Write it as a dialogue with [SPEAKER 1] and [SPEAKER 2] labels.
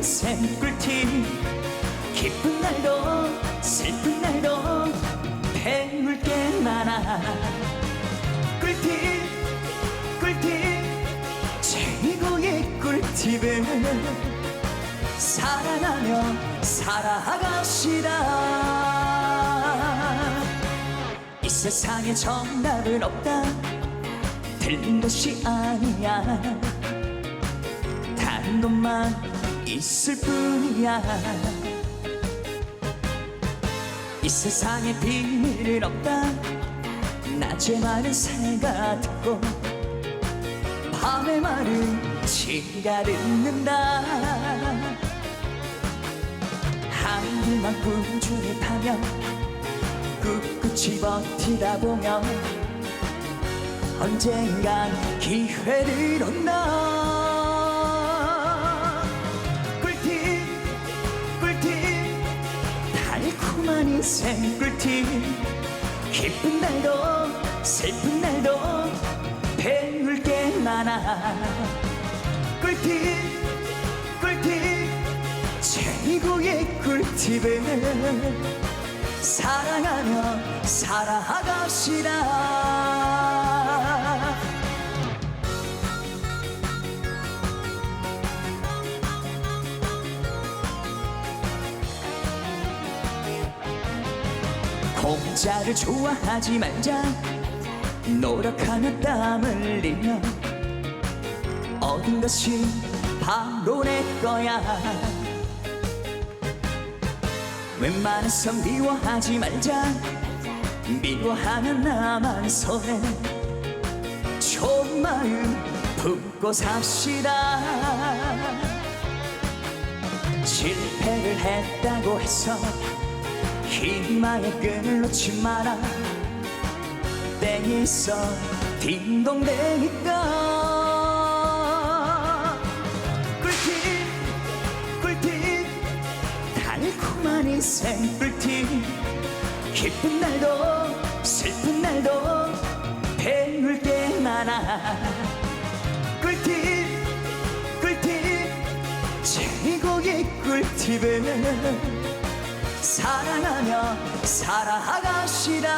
[SPEAKER 1] 인생 꿀팁. 기쁜 날도 슬픈 날도 배울 게 많아. 꿀팁 꿀팁. 최고의 꿀팁은 사랑하며 살아갑시다. 이 세상에 정답은 없다. 틀린 것이 아니야 것만 있을 뿐이야. 이 세상에 비밀은 없다. 낮에 말은 새가 듣고 밤에 말은 지가 듣는다. 한글만 꾸준히 타며 꿋꿋이 버티다 보면 언젠간 기회를 온다 인생 꿀팁 기쁜 날도 슬픈 날도 배울 게 많아. 꿀팁 꿀팁. 최고의 꿀팁은 사랑하며 살아갑시다 공짜를 좋아하지 말자 노력하며 땀 흘리며 얻은 것이 바로 내 거야. 웬만해서 미워하지 말자. 미워하면 나만 손해. 좋은 마음 품고 삽시다. 실패를 했다고 해서 희망의 끈을 놓지 마라 땡이 있어 딩동대니까? 꿀팁 꿀팁. 달콤한 인생 꿀팁. 기쁜 날도 슬픈 날도 배울 게 많아. 꿀팁 꿀팁. 최고의 꿀팁은 사랑하며 살아갑시다